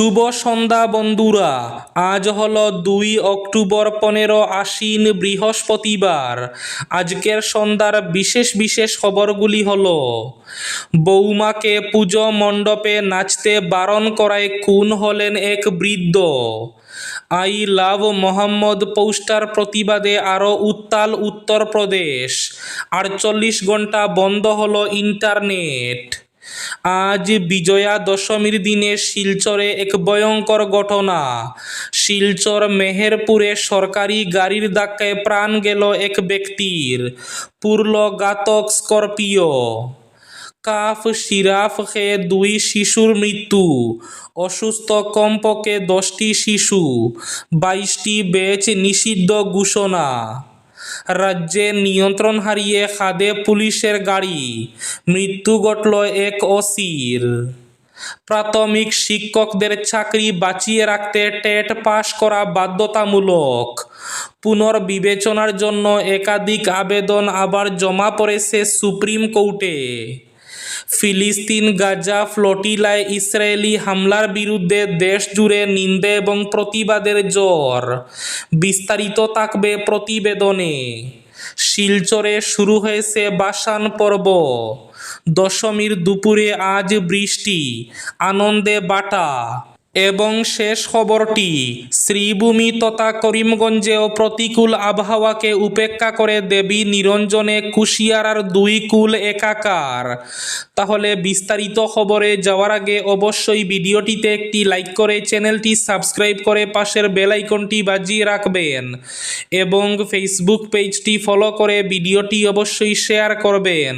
শুভ সন্ধ্যা, বন্ধুরা। আজ হল দুই অক্টোবর পনেরো আশ্বিন বৃহস্পতিবার। আজকের সন্ধ্যার বিশেষ বিশেষ খবরগুলি হল, বৌমাকে পুজো মণ্ডপে নাচতে বারণ করায় খুন হলেন এক বৃদ্ধ। আই লাভ মোহাম্মদ পোস্টার প্রতিবাদে আরও উত্তাল উত্তরপ্রদেশ। আটচল্লিশ ঘণ্টা বন্ধ হল ইন্টারনেট। আজ বিজয়া দশমীর দিনে শিলচরে এক ভয়ঙ্কর ঘটনা। শিলচর মেহেরপুরে সরকারি গাড়ির ধাক্কায় প্রাণ গেল এক ব্যক্তির। পুরল ঘাতক স্করপিও। কাফ সিরাপ খেয়ে দুই শিশুর মৃত্যু। অসুস্থ কমপক্ষে দশটি শিশু। বাইশটি ব্যাচ নিষিদ্ধ ঘোষণা। রাজ্যে নিয়ন্ত্রণ হারিয়ে খাদে পুলিশের গাড়ি। মৃত্যু ঘটল এক অসির। প্রাথমিক শিক্ষকদের চাকরি বাঁচিয়ে রাখতে টেট পাশ করা বাধ্যতামূলক। পুনর্বিবেচনার জন্য একাধিক আবেদন আবার জমা পড়েছে সুপ্রিম কোর্টে। ফিলিস্তিন, গাজা, ফ্লোটিলায় ইসরায়েলি হামলার বিরুদ্ধে দেশ জুড়ে নিন্দে এবং প্রতিবাদের জ্বর। বিস্তারিত থাকবে প্রতিবেদনে। শিলচরে শুরু হয়েছে বাসান পর্ব। দশমীর দুপুরে আজ বৃষ্টি, আনন্দে বাটা। এবং শেষ খবরটি শ্রীভূমি তথা করিমগঞ্জেও প্রতিকূল আবহাওয়াকে উপেক্ষা করে দেবী নিরঞ্জনে কুশিয়ারার দুই কুল একাকার। তাহলে বিস্তারিত খবরে যাওয়ার আগে অবশ্যই ভিডিওটিতে একটি লাইক করে চ্যানেলটি সাবস্ক্রাইব করে পাশের বেল আইকনটি বাজিয়ে রাখবেন এবং ফেসবুক পেজটি ফলো করে ভিডিওটি অবশ্যই শেয়ার করবেন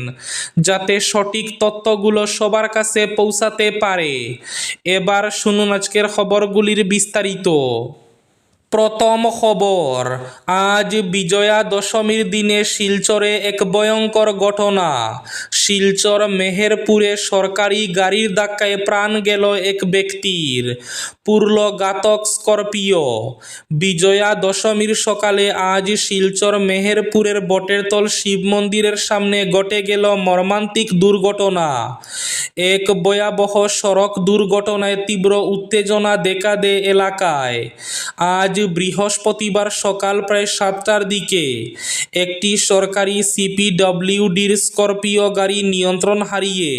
যাতে সঠিক তথ্যগুলো সবার কাছে পৌঁছাতে পারে। এবার শুনুন আজকের খবরগুলির বিস্তারিত। প্রথম খবর, আজ বিজয়া দশমীর দিনে শিলচরে এক ভয়ঙ্কর ঘটনা। শিলচর মেহেরপুরে সরকারি গাড়ির ধাক্কায় প্রাণ গেল এক ব্যক্তির। পুরল ঘাতক স্করপিও। বিজয়া দশমীর সকালে আজ শিলচর মেহেরপুরের বটেরতল শিব মন্দিরের সামনে ঘটে গেল মর্মান্তিক দুর্ঘটনা। এক ভয়াবহ সড়ক দুর্ঘটনায় তীব্র উত্তেজনা দেখা দেয় এলাকায়। আজ বৃহস্পতিবার সকাল প্রায় সাতটার দিকে একটি সরকারি সিপিডব্লিউডির স্করপিও গাড়ি নিয়ন্ত্রণ হারিয়ে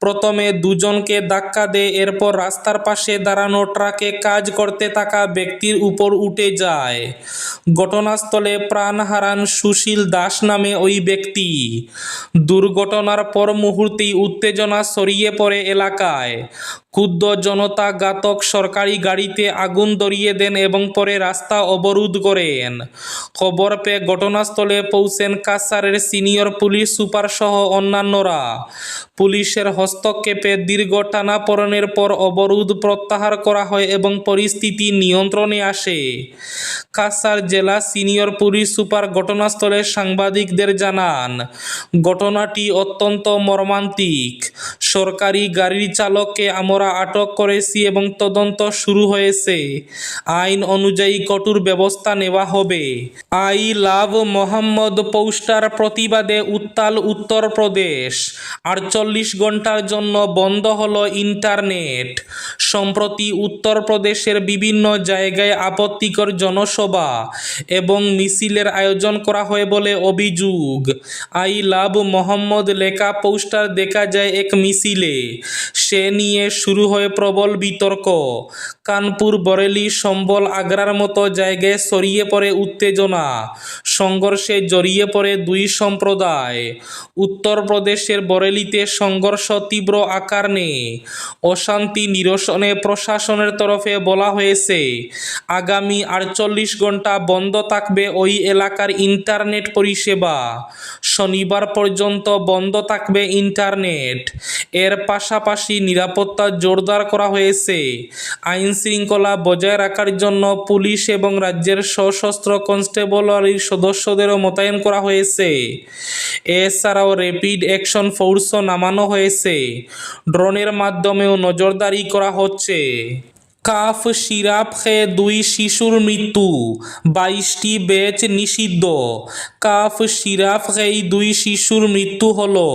প্রথমে দুজনকে ধাক্কা দেয়, এরপর রাস্তার পাশে দাঁড়ানো ট্রাকে কাজ করতে থাকা ব্যক্তির উপর উঠে যায়। ঘটনাস্থলে প্রাণ হারান সুশীল দাস নামে ওই ব্যক্তি। দুর্ঘটনার পর মুহূর্তেই উত্তেজনা ছড়িয়ে পড়ে এলাকায়। ক্ষুব্ধ জনতা ঘাতক সরকারি গাড়িতে আগুন ধরিয়ে দেন এবং পরে রাস্তা অবরোধ করেন। খবর পেয়ে ঘটনাস্থলে পৌঁছেন কাছাড়ের সিনিয়র পুলিশ সুপার সহ অন্যান্যরা। পুলিশের হস্তক্ষেপে দীর্ঘ টানাপড়েনের পর অবরোধ প্রত্যাহার করা হয় এবং পরিস্থিতি নিয়ন্ত্রণে আসে। কাছাড় জেলা সিনিয়র পুলিশ সুপার ঘটনাস্থলে সাংবাদিকদের জানান, ঘটনাটি অত্যন্ত মর্মান্তিক। সরকারি গাড়ির চালককে আমরা আটক করেছি এবং তদন্ত শুরু হয়েছে। আইন অনুযায়ী কঠোর ব্যবস্থা নেওয়া হবে। আই লাভ মোহাম্মদ পৌস্টার প্রতিবাদে উত্তাল উত্তরপ্রদেশ আটচল্লিশ ঘণ্টার জন্য বন্ধ হলো ইন্টারনেট। সম্প্রতি উত্তরপ্রদেশের বিভিন্ন জায়গায় আপত্তিকর জনসভা এবং মিছিলের আয়োজন করা হয় বলে অভিযোগ। আই লাভ মোহাম্মদ লেখা পোস্টার দেখা যায় এক মিছিলে। সে নিয়ে শুরু হয় প্রবল বিতর্ক। কানপুর, বরেলি, সম্বল, আগ্রার মতো জায়গায় ছড়িয়ে পড়ে উত্তেজনা। সংঘর্ষে জড়িয়ে পড়ে দুই সম্প্রদায়। উত্তরপ্রদেশের বরেলিতে সংঘর্ষ তীব্র আকার নেয় অশান্তি নিরসনে প্রশাসনের তরফে বলা হয়েছে, আগামী আটচল্লিশ ঘণ্টা বন্ধ থাকবে ওই এলাকার ইন্টারনেট পরিষেবা। শনিবার পর্যন্ত বন্ধ থাকবে ইন্টারনেট। এর পাশাপাশি নিরাপত্তা জোরদার করা হয়েছে। আইন শৃঙ্খলা বজায় রাখার জন্য পুলিশ এবং রাজ্যের সশস্ত্র কনস্টেবলারির সদস্যদেরও মোতায়েন করা হয়েছে। এছাড়াও র্যাপিড অ্যাকশন ফোর্সও নামানো হয়েছে। ড্রোনের মাধ্যমেও নজরদারি করা হচ্ছে। কাফ সিরাপ খেয়ে দুই শিশুর মৃত্যু, বাইশটি ব্যাচ নিষিদ্ধ। কাফ, সিরাফ, এই দুই শিশুর মৃত্যু হলো।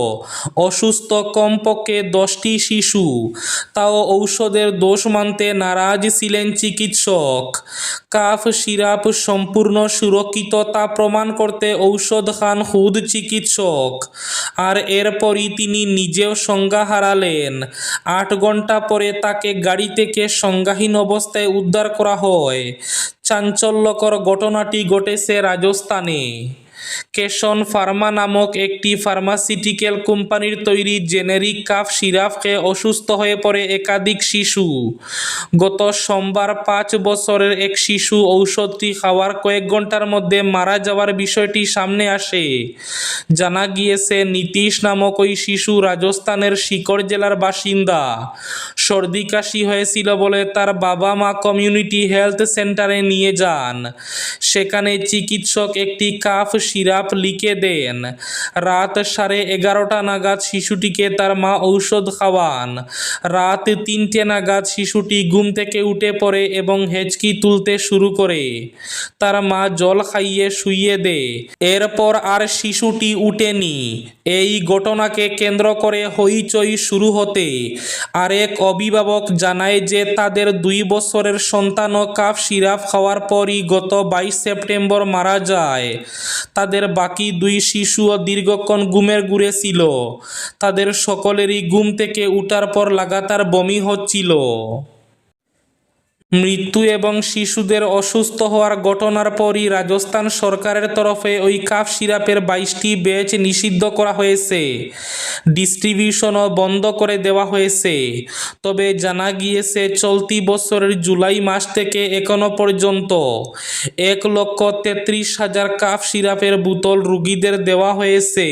অসুস্থ কমপক্ষে দশটি শিশু। তাও ঔষধের দোষ মানতে নারাজ ছিলেন চিকিৎসক। কাফ, সিরাপ সম্পূর্ণ সুরক্ষিত তা প্রমাণ করতে ঔষধ খান খুদ চিকিৎসক। আর এরপরই তিনি নিজেও সংজ্ঞা হারালেন। আট ঘণ্টা পরে তাকে গাড়ি থেকে সংজ্ঞাহীন অবস্থায় উদ্ধার করা হয়। চাঞ্চল্যকর ঘটনাটি ঘটেছে রাজস্থানে। কেশন ফার্মা নামক একটি ফার্মাসিউটিক্যাল কোম্পানির তৈরি জেনেরিক কাফ সিরাপ খেয়ে অসুস্থ হয়ে পড়ে একাধিক শিশু। গত সোমবার পাঁচ বছরের এক শিশু ঔষধটি খাওয়ার কয়েক ঘণ্টার মধ্যে মারা যাওয়ার বিষয়টি সামনে আসে। জানা গিয়েছে, নীতিশ নামক ওই শিশু রাজস্থানের শিকড় জেলার বাসিন্দা। সর্দি কাশি হয়েছিল বলে তার বাবা মা কমিউনিটি হেলথ সেন্টারে নিয়ে যান। সেখানে চিকিৎসক একটি কাফ সিরাপ লিখে দেন। রাত সাড়ে এগারোটা নাগাদ শিশুটিকে তার মা ঔষধ খাওয়ান। রাত তিনটে নাগাদ শিশুটি ঘুম থেকে উঠে পড়ে এবং হেঁচকি তুলতে শুরু করে। তার মা জল খাইয়ে শুইয়ে দেয় এরপর আর শিশুটি উঠেনি। এই ঘটনাকে কেন্দ্র করে হইচই শুরু হতে। আরেক অভিভাবক জানায় যে তাদের দুই বছরের সন্তানও কাফ সিরাপ খাওয়ার পরই গত বাইশ সেপ্টেম্বর মারা যায়। তাদের বাকি দুই শিশুও দীর্ঘক্ষণ ঘুমের ঘুরে ছিল। তাদের সকলেরই ঘুম থেকে উঠার পর লাগাতার বমি হচ্ছিল। মৃত্যু এবং শিশুদের অসুস্থ হওয়ার ঘটনার পরই রাজস্থান সরকারের তরফে ওই কাফ সিরাপের বাইশটি ব্যাচ নিষিদ্ধ করা হয়েছে। ডিস্ট্রিবিউশনও বন্ধ করে দেওয়া হয়েছে। তবে জানা গিয়েছে, চলতি বছরের জুলাই মাস থেকে এখনও পর্যন্ত এক লক্ষ তেত্রিশ হাজার কাফ সিরাপের বোতল রুগীদের দেওয়া হয়েছে।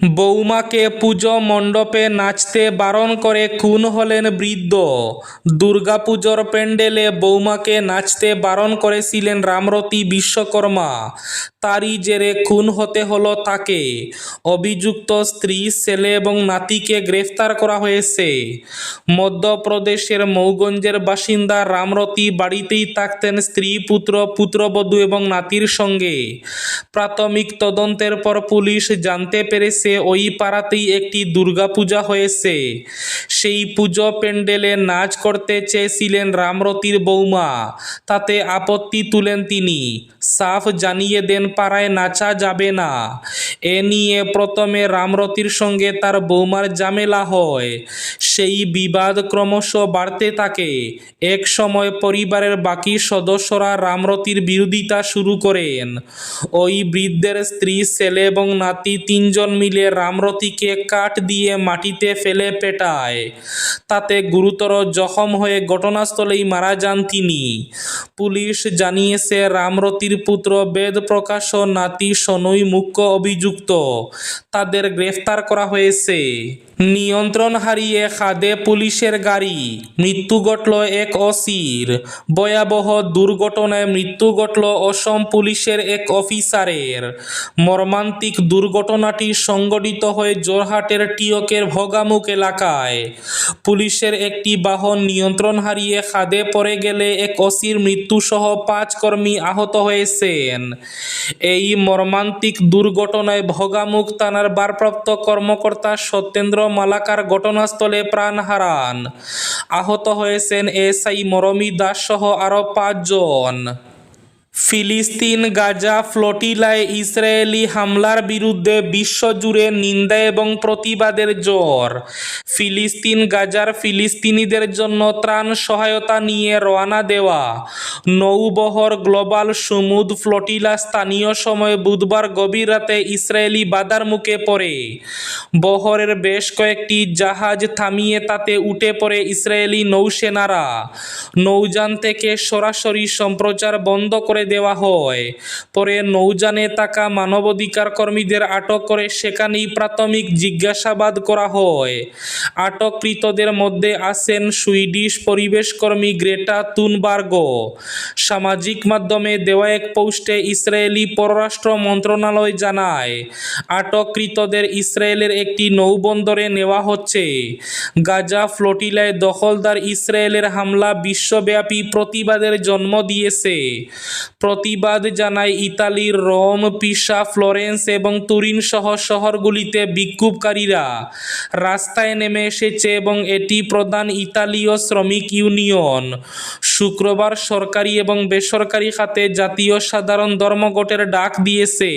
বৌমাকে পুজো মণ্ডপে নাচতে বারণ করে খুন হলেন বৃদ্ধ। দুর্গাপুজোর প্যান্ডেলে বৌমাকে নাচতে বারণ করেছিলেন রামরতি বিশ্বকর্মা। তারই জেরে খুন হতে হলো তাকে। অভিযুক্ত স্ত্রী, ছেলে এবং নাতিকে গ্রেফতার করা হয়েছে। মধ্যপ্রদেশের মৌগঞ্জের বাসিন্দা রামরতি বাড়িতেই থাকতেন স্ত্রী, পুত্র, পুত্রবধূ এবং নাতির সঙ্গে। প্রাথমিক তদন্তের পর পুলিশ জানতে পেরেছে ওই পাড়াতেই একটি দুর্গাপূজা হয়েছে। সেই পুজো প্যান্ডেলে নাচ করতে চেয়েছিলেন রামরতির বৌমা। তাতে আপত্তি তুলেন তিনি। সাফ জানিয়ে দেন পাড়ায় নাচা যাবে না। এ নিয়ে প্রথমে রামরতির সঙ্গে তার বৌমার ঝামেলা হয়। সেই বিবাদ ক্রমশ বাড়তে থাকে। এক সময় পরিবারের বাকি সদস্যরা রামরতির বিরোধিতা শুরু করেন। ওই বৃদ্ধের স্ত্রী, ছেলে এবং নাতি তিনজন মিলে রামরতিকে কাঠ দিয়ে মাটিতে ফেলে পেটায়। তাতে গুরুতর জখম হয়ে ঘটনাস্থলেই মারা যান তিনি। পুলিশ জানিয়েছে রামরতির পুত্র বেদ প্রকাশ নাতি সনই মুখ্য অভিযুক্ত। তাদের গ্রেফতার করা হয়েছে। নিয়ন্ত্রণ হারিয়ে খাদে পুলিশের গাড়ি। মৃত্যু ঘটল এক অসির। ভয়াবহ দুর্ঘটনায় মৃত্যু ঘটল অসম পুলিশের এক অফিসারের। মর্মান্তিক দুর্ঘটনাটি সংঘটিত হয়ে জোরহাটের টিয়কের ভগামুখ এলাকায়। পুলিশের একটি বাহন নিয়ন্ত্রণ হারিয়ে খাদে পড়ে গেলে এক অসির মৃত্যুসহ পাঁচ কর্মী আহত হয়েছেন। এই মর্মান্তিক দুর্ঘটনায় ভগামুখ থানার ভারপ্রাপ্ত কর্মকর্তা সত্যেন্দ্র মালাকার ঘটনাস্থলে প্রাণ হারান। আহত হয়েছেন এসআই মরমি দাস সহ আরও পাঁচজন। ফিলিস্তিন, গাজা, ফ্লোটিলায় ইসরায়েলি হামলার বিরুদ্ধে বিশ্বজুড়ে নিন্দা এবং প্রতিবাদের জোর। ফিলিস্তিন, গাজার ফিলিস্তিনিদের জন্য ত্রাণ সহায়তা নিয়ে রওনা দেওয়া। নৌবহর গ্লোবাল সুমুদ ফ্লোটিলা স্থানীয় সময় বুধবার গভীর রাতে ইসরায়েলি বাধার মুখে পড়ে। বহরের বেশ কয়েকটি জাহাজ থামিয়ে তাতে উঠে পড়ে ইসরায়েলি নৌসেনারা। নৌযান থেকে সরাসরি সম্প্রচার বন্ধ করে দেওয়া হয়। পরে নৌযানে থাকা মানবাধিকার কর্মীদের আটক করে সেখানেই প্রাথমিক জিজ্ঞাসাবাদ করা হয়। আটককৃতদের মধ্যে আছেন সুইডিশ পরিবেশকর্মী গ্রেটা তুনবার্গ। সামাজিক মাধ্যমে দেওয়া এক পোস্টে ইসরায়েলি পররাষ্ট্র মন্ত্রণালয় জানায়, আটককৃতদের ইসরায়েলের একটি নৌবন্দরে নেওয়া হচ্ছে। গাজা ফ্লোটিলায় দখলদার ইসরায়েলের হামলা বিশ্বব্যাপী প্রতিবাদের জন্ম দিয়েছে। প্রতিবাদ জানায় ইতালির রোম, পিসা, ফ্লোরেন্স এবং তুরিন সহ শহরগুলিতে বিক্ষোভকারীরা। রাস্তায় নেমে এসেছে এবং এটি প্রধান ইতালীয় শ্রমিক ইউনিয়ন। শুক্রবার সরকারি এবং বেসরকারি খাতে জাতীয় সাধারণ ধর্মঘটের ডাক দিয়েছে।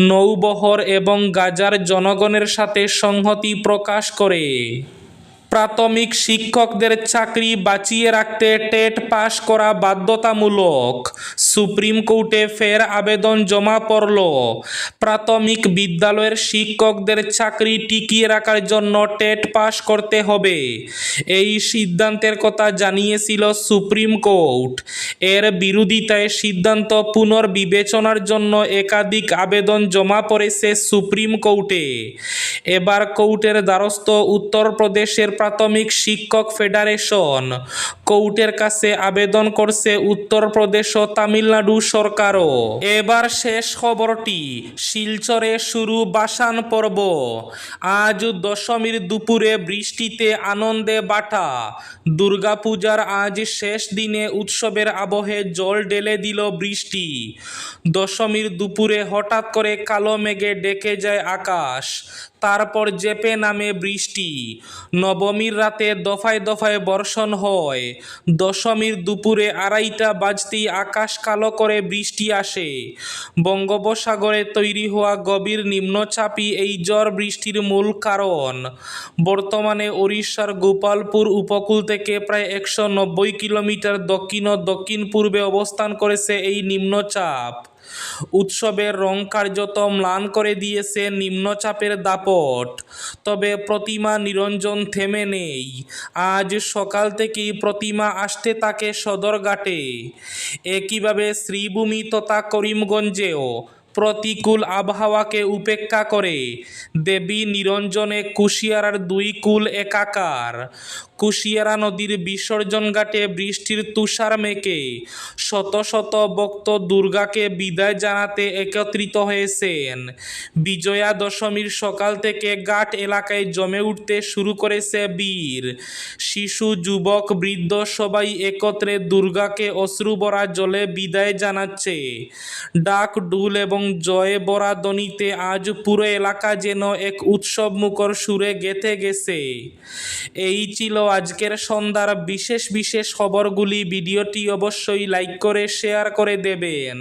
নৌবহর এবং গাজার জনগণের সাথে সংহতি প্রকাশ করে। প্রাথমিক শিক্ষকদের চাকরি বাঁচিয়ে রাখতে টেট পাশ করা বাধ্যতামূলক। সুপ্রিম কোর্টে ফের আবেদন জমা পড়ল। প্রাথমিক বিদ্যালয়ের শিক্ষকদের চাকরি টিকিয়ে রাখার জন্য টেট পাশ করতে হবে। এই সিদ্ধান্তের কথা জানিয়েছিল সুপ্রিম কোর্ট। এর বিরোধিতায় সিদ্ধান্ত পুনর্বিবেচনার জন্য একাধিক আবেদন জমা পড়েছে সুপ্রিম কোর্টে। এবার কোর্টের দ্বারস্থ উত্তরপ্রদেশের প্রাথমিক শিক্ষক ফেডারেশন কোর্টের কাছে আবেদন করছে উত্তরপ্রদেশ ও তামিলনাড়ু সরকারও। এবার শেষ খবরটি, শিলচরে শুরু বাসান পর্ব। আজ দশমীর দুপুরে বৃষ্টিতে আনন্দে বাটা। দুর্গাপূজার আজ শেষ দিনে উৎসবের আবহে জল ঢেলে দিল বৃষ্টি। দশমীর দুপুরে হঠাৎ করে কালো মেঘে ডেকে যায় আকাশ। তারপর জেপে নামে বৃষ্টি। নবমীর রাতে দফায় দফায় বর্ষণ হয়। দশমীর দুপুরে আড়াইটা বাজতেই আকাশ কালো করে বৃষ্টি আসে। বঙ্গোপসাগরে তৈরি হওয়া গভীর নিম্নচাপই এই জ্বর বৃষ্টির মূল কারণ। বর্তমানে ওড়িশার গোপালপুর উপকূল থেকে প্রায় একশো নব্বই কিলোমিটার দক্ষিণ ও দক্ষিণ পূর্বে অবস্থান করেছে এই নিম্নচাপ। উৎসবের রং কার্যত ম্লান করে দিয়েছে নিম্নচাপের দাপট। তবে প্রতিমা নিরঞ্জন থেমে নেই। আজ সকাল থেকেই প্রতিমা আসতে থাকে সদরঘাটে। একইভাবে শ্রীভূমি তথা করিমগঞ্জেও প্রতিকূল আবহাওয়াকে উপেক্ষা করে। দেবী নিরঞ্জনে কুশিয়ারার দুই কুল একাকার। কুশিয়ারা নদীর বিসর্জন ঘাটে বৃষ্টির তুষার মেকে। শত শত ভক্ত দুর্গাকে বিদায় জানাতে একত্রিত হয়েছেন। বিজয়া দশমীর সকাল থেকে ঘাট এলাকায় জমে উঠতে শুরু করেছে বীর। শিশু, যুবক, বৃদ্ধ সবাই একত্রে দুর্গাকে অশ্রুবরা জলে বিদায় জানাচ্ছে। ডাক ডুল এবং জয় বরা দনিতে আজ পুরো এলাকা যেন এক উৎসব মুখর সুরে গেথে গেছে। এই ছিল আজকের সন্ধ্যার বিশেষ বিশেষ খবরগুলি। ভিডিওটি অবশ্যই লাইক করে শেয়ার করে দেবেন।